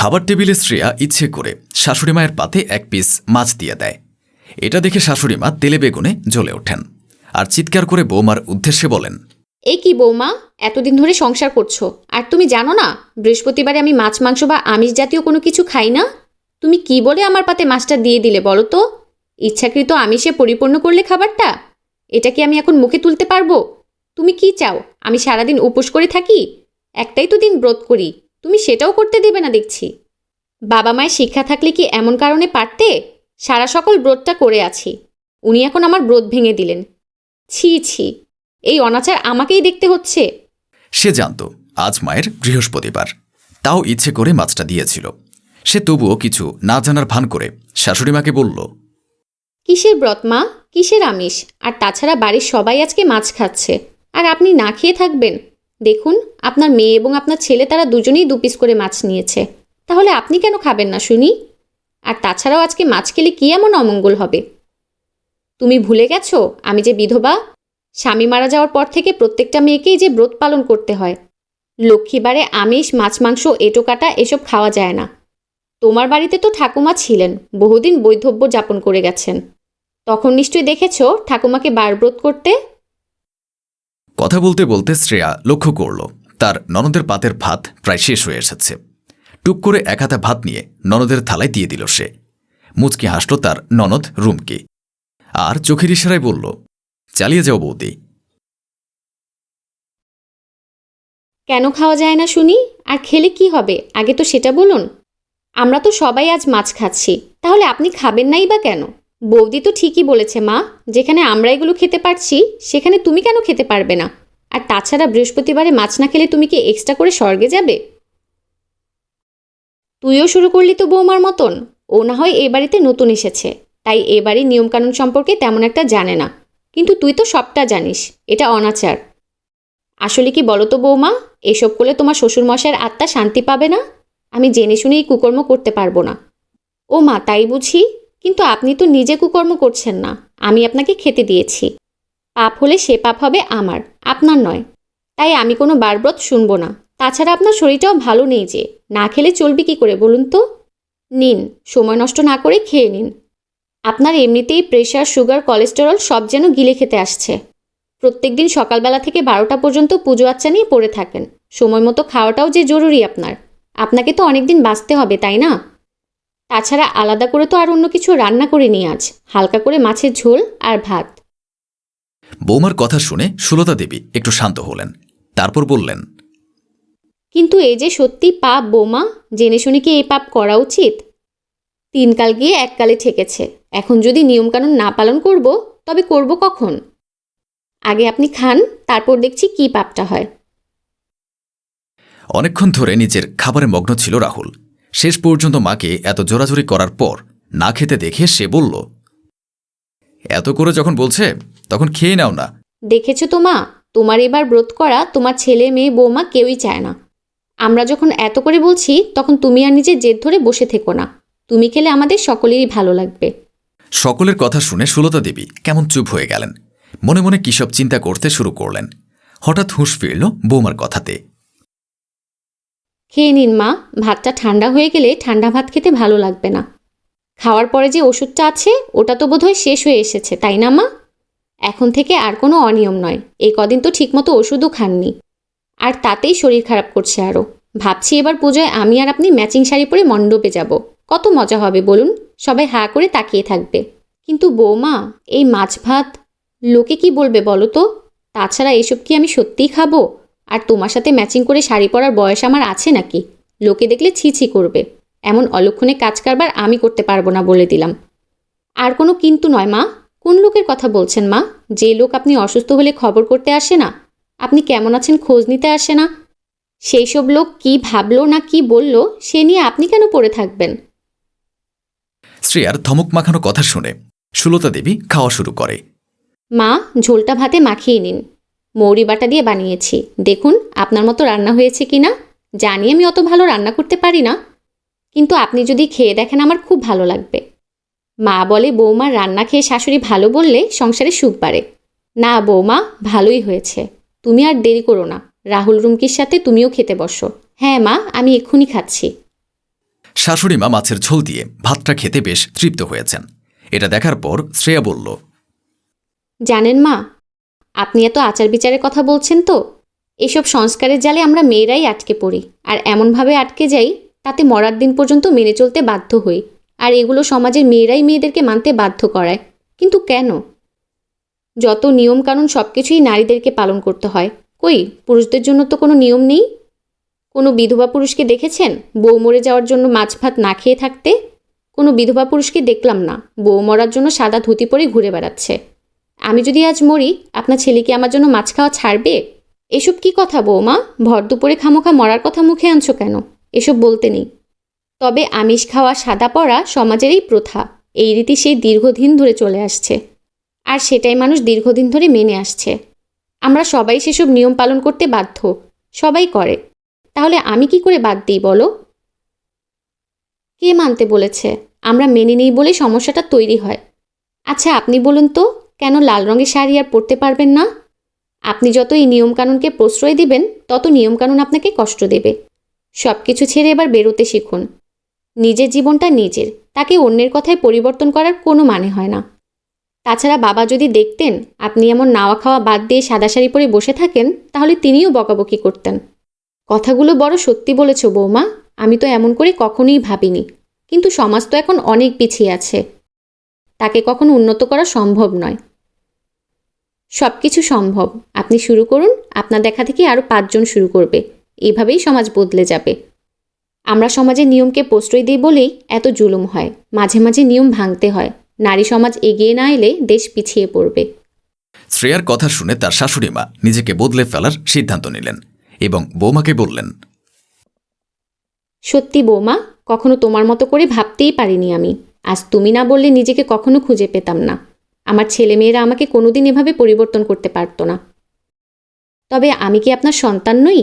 খাবার টেবিলে শ্রেয়া ইচ্ছে করে শাশুড়ি মায়ের পাতে এক পিস মাছ দিয়ে দেয়। এটা দেখে শাশুড়ি মা তেলে বেগুনে জ্বলে ওঠেন আর চিৎকার করে বৌমার উদ্দেশ্যে বলেন, এ কি বৌমা, এতদিন ধরে সংসার করছ। আর তুমি জানো না, বৃহস্পতিবারে আমি মাছ, মাংস বা আমিষ জাতীয় কোনো কিছু খাই না? তুমি কি বলে আমার পাতে মাছটা দিয়ে দিলে বলো তো? ইচ্ছাকৃত আমিষে পরিপূর্ণ করলে খাবারটা? এটা কি আমি এখন মুখে তুলতে পারব? তুমি কি চাও, আমি সারাদিন উপোস করে থাকি? একটাই তো দিন ব্রত করি। তুমি সেটাও করতে দেবে না দেখছি। বাবা মায়ের শিক্ষা থাকলে কি এমন কারণে পারতে? সারা সকল ব্রতটা করে আছি। উনি এখন আমার ব্রত ভেঙে দিলেন। ছি ছি এই অনাচার আমাকেই দেখতে হচ্ছে। সে জানত আজ মায়ের বৃহস্পতিবার। তাও ইচ্ছে করে মাছটা দিয়েছিল। সে তবুও কিছু না জানার ভান করে শাশুড়িমাকে বলল কিসের ব্রত মা? কিসের আমিষ? আর তাছাড়া বাড়ির সবাই আজকে মাছ খাচ্ছে। আর আপনি না খেয়ে থাকবেন? দেখুন, আপনার মেয়ে এবং আপনার ছেলে তারা দুজনেই দু পিস করে মাছ নিয়েছে। তাহলে আপনি কেন খাবেন না, শুনি? আর তাছাড়াও আজকে মাছ খেলে কী এমন অমঙ্গল হবে? তুমি ভুলে গেছো? আমি যে বিধবা, স্বামী মারা যাওয়ার পর থেকে প্রত্যেকটা মেয়েকেই যে ব্রত পালন করতে হয়। লক্ষ্মীবারে আমিষ, মাছ, মাংস, এটো, কাটা এসব খাওয়া যায় না। তোমার বাড়িতে তো ঠাকুমা ছিলেন, বহুদিন বৈধব্য যাপন করে গেছেন। তখন নিশ্চয়ই দেখেছ, ঠাকুমাকে বারব্রত করতে কথা বলতে বলতে শ্রেয়া লক্ষ্য করল, তার ননদের পাতের ভাত প্রায় শেষ হয়ে এসেছে। টুক করে এক হাতা ভাত নিয়ে ননদের থালায় দিয়ে দিল সে। মুচকি হাসল তার ননদ রুমকে। আর চোখের ইশারায় বলল, চালিয়ে যাও বৌদি। কেন খাওয়া যায় না শুনি? আর খেলে কি হবে? আগে তো সেটা বলুন। আমরা তো সবাই আজ মাছ খাচ্ছি। তাহলে আপনি খাবেন নাই বা কেন? বৌদি তো ঠিকই বলেছে, মা। যেখানে আমরা এগুলো খেতে পারছি, সেখানে তুমি কেন খেতে পারবে না? আর তাছাড়া বৃহস্পতিবারে মাছ না খেলে তুমি কি এক্সট্রা করে স্বর্গে যাবে? তুইও শুরু করলি তো বৌমার মতন। ও না হয় এ বাড়িতে নতুন এসেছে। তাই এ বাড়ির নিয়মকানুন সম্পর্কে তেমন একটা জানে না। কিন্তু তুই তো সবটা জানিস, এটা অনাচার। আসলে কি বলো তো বৌমা, এসব করলে তোমার শ্বশুরমশাইয়ের আত্মা শান্তি পাবে না? আমি জেনে শুনে এই কুকর্ম করতে পারব না। ও মা তাই বুঝি কিন্তু আপনি তো নিজে কুকর্ম করছেন না। আমি আপনাকে খেতে দিয়েছি। পাপ হলে সে পাপ হবে আমার, আপনার নয়। তাই আমি কোনো বারব্রত শুনব না। তাছাড়া আপনার শরীরটাও ভালো নেই যে। না খেলে চলবে কি করে বলুন তো? নিন, সময় নষ্ট না করে খেয়ে নিন। আপনার এমনিতেই প্রেশার সুগার কোলেস্টেরল সব যেন গিলে খেতে আসছে। প্রত্যেক দিন সকালবেলা থেকে বারোটা পর্যন্ত পুজো আচ্চা নিয়ে পড়ে থাকেন। সময় মতো খাওয়াটাও যে জরুরি আপনার। আপনাকে তো অনেকদিন বাঁচতে হবে, তাই না? তাছাড়া আলাদা করে তো আর অন্য কিছু রান্না করে নিয়ে আজ। হালকা করে মাছের ঝোল আর ভাত। বৌমার কথা শুনে সুলতা দেবী একটু শান্ত হলেন। তারপর বললেন কিন্তু এই যে সত্যি পাপ বৌমা জেনে শুনে কি এই পাপ করা উচিত? তিনকাল গিয়ে এককালে ঠেকেছে। এখন যদি নিয়মকানুন না পালন করব তবে করব কখন? আগে আপনি খান তারপর দেখছি কি পাপটা হয়। অনেকক্ষণ ধরে নিজের খাবারে মগ্ন ছিল রাহুল। শেষ পর্যন্ত মাকে এত জোরাজোরি করার পর না খেতে দেখে সে বলল এত করে যখন বলছে তখন খেয়ে নাও না। দেখেছ তো মা তোমার এবার ব্রত করা তোমার ছেলে মেয়ে বৌমা কেউই চায় না। আমরা যখন এত করে বলছি তখন তুমি আর নিজের জেদ ধরে বসে থেকো না। তুমি খেলে আমাদের সকলেরই ভালো লাগবে। সকলের কথা শুনে সুলতা দেবী কেমন চুপ হয়ে গেলেন। মনে মনে কিসব চিন্তা করতে শুরু করলেন। হঠাৎ হুঁশ ফিরল বৌমার কথাতে। খেয়ে নিন, মা। ভাতটা ঠান্ডা হয়ে গেলে ঠান্ডা ভাত খেতে ভালো লাগবে না। খাওয়ার পরে যে ওষুধটা আছে, ওটা তো বোধহয় শেষ হয়ে এসেছে, তাই না, মা? এখন থেকে আর কোনো অনিয়ম নয়। এই কদিন তো ঠিকমতো ওষুধও খাননি। আর তাতেই শরীর খারাপ করছে আরও। ভাবছি এবার পুজোয় আমি আর আপনি ম্যাচিং শাড়ি পরে মণ্ডপে যাব। কত মজা হবে, বলুন? সবাই হা করে তাকিয়ে থাকবে। কিন্তু বৌমা, এই মাছ ভাত, লোকে কি বলবে বলো তো? তাছাড়া এসব কি আমি সত্যিই খাব? আর তোমার সাথে ম্যাচিং করে শাড়ি পরার বয়স আমার আছে নাকি? লোকে দেখলে ছি ছি করবে। এমন অলক্ষণে কাজ কারবার আমি করতে পারব না বলে দিলাম। আর কোনো কিন্তু নয় মা। কোন লোকের কথা বলছেন মা? যে লোক আপনি অসুস্থ হলে খবর করতে আসে না? আপনি কেমন আছেন খোঁজ নিতে আসে না? সেই সব লোক কি ভাবলো না কি বলল সে নিয়ে আপনি কেন পড়ে থাকবেন? শ্রেয়ার ধমক মাখানো কথা শুনে সুলতা দেবী খাওয়া শুরু করে। মা ঝোলটা ভাতে মাখিয়ে নিন। মৌরি বাটা দিয়ে বানিয়েছি। দেখুন আপনার মতো রান্না হয়েছে কি না জানি আমি অত ভালো রান্না করতে পারি না। কিন্তু আপনি যদি খেয়ে দেখেন আমার খুব ভালো লাগবে। মা বলে বৌমার রান্না খেয়ে শাশুড়ি ভালো বললে সংসারে সুখ বাড়ে। না বৌমা ভালোই হয়েছে। তুমি আর দেরি করো না। রাহুল রুমকির সাথে তুমিও খেতে বসো। হ্যাঁ মা আমি এক্ষুনি খাচ্ছি। শাশুড়ি মা মাছের ঝোল দিয়ে ভাতটা খেতে বেশ তৃপ্ত হয়েছেন। এটা দেখার পর শ্রেয়া বলল জানেন মা আপনি এত আচার বিচারের কথা বলছেন তো। এসব সংস্কারের জালে আমরা মেয়েরাই আটকে পড়ি, আর এমনভাবে আটকে যাই, তাতে মরার দিন পর্যন্ত মেনে চলতে বাধ্য হই, আর এগুলো সমাজের মেয়েরাই মেয়েদেরকে মানতে বাধ্য করায়। কিন্তু কেন? যত নিয়মকানুন সব কিছুই নারীদেরকে পালন করতে হয়। কই, পুরুষদের জন্য তো কোনো নিয়ম নেই? কোনো বিধবা পুরুষকে দেখেছেন? বউ মরে যাওয়ার জন্য মাছ ভাত না খেয়ে থাকতে? কোনো বিধবা পুরুষকে দেখলাম না। বউ মরার জন্য সাদা ধুতি পরে ঘুরে বেড়াচ্ছে। আমি যদি আজ মরি, আপনার ছেলে কি আমার জন্য মাছ খাওয়া ছাড়বে? এসব কি কথা বৌমা? ভর দুপুরে খামোখা মরার কথা মুখে আনছো কেন? এসব বলতে নেই। তবে আমিষ খাওয়া সাদা পড়া সমাজেরই প্রথা। এই রীতি সেই দীর্ঘদিন ধরে চলে আসছে। আর সেটাই মানুষ দীর্ঘদিন ধরে মেনে আসছে। আমরা সবাই সেসব নিয়ম পালন করতে বাধ্য। সবাই করে। তাহলে আমি কি করে বাদ দিই, বলো? কে মানতে বলেছে? আমরা মেনে নিই বলে সমস্যাটা তৈরি হয়। আচ্ছা আপনি বলুন তো কেন লাল রঙের শাড়ি আর পরতে পারবেন না? আপনি যত এই নিয়মকানুনকে প্রশ্রয় দিবেন, তত নিয়মকানুন আপনাকে কষ্ট দেবে। সব কিছু ছেড়ে এবার বেরোতে শিখুন। নিজের জীবনটা নিজের, তাকে অন্যের কথায় পরিবর্তন করার কোনো মানে হয় না। তাছাড়া বাবা যদি দেখতেন, আপনি এমন নাওয়া খাওয়া বাদ দিয়ে সাদা শাড়ি পরে বসে থাকেন, তাহলে তিনিও বকাবকি করতেন। কথাগুলো বড় সত্যি বলেছ বৌমা, আমি তো এমন করে কখনোই ভাবিনি। কিন্তু সমাজ তো এখন অনেক পিছিয়ে আছে। তাকে কখনো উন্নত করা সম্ভব নয়। সব কিছু সম্ভব। আপনি শুরু করুন আপনার দেখা থেকে আরও পাঁচজন শুরু করবে। এভাবেই সমাজ বদলে যাবে। আমরা সমাজের নিয়মকে প্রশ্রয় দিই বলেই এত জুলুম হয়। মাঝে মাঝে নিয়ম ভাঙতে হয়। নারী সমাজ এগিয়ে না এলে দেশ পিছিয়ে পড়বে। শ্রেয়ার কথা শুনে তার শাশুড়ি মা নিজেকে বদলে ফেলার সিদ্ধান্ত নিলেন এবং বৌমাকে বললেন সত্যি বৌমা কখনো তোমার মতো করে ভাবতেই পারিনি আমি। আজ তুমি না বললে নিজেকে কখনো খুঁজে পেতাম না। আমার ছেলেমেয়েরা আমাকে কোনোদিন এভাবে পরিবর্তন করতে পারতো না। তবে আমি কি আপনার সন্তান নই?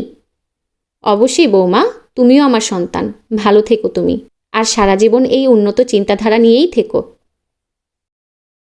অবশ্যই বৌমা, তুমিও আমার সন্তান। ভালো থেকো তুমি। আর সারা জীবন এই উন্নত চিন্তাধারা নিয়েই থেকো।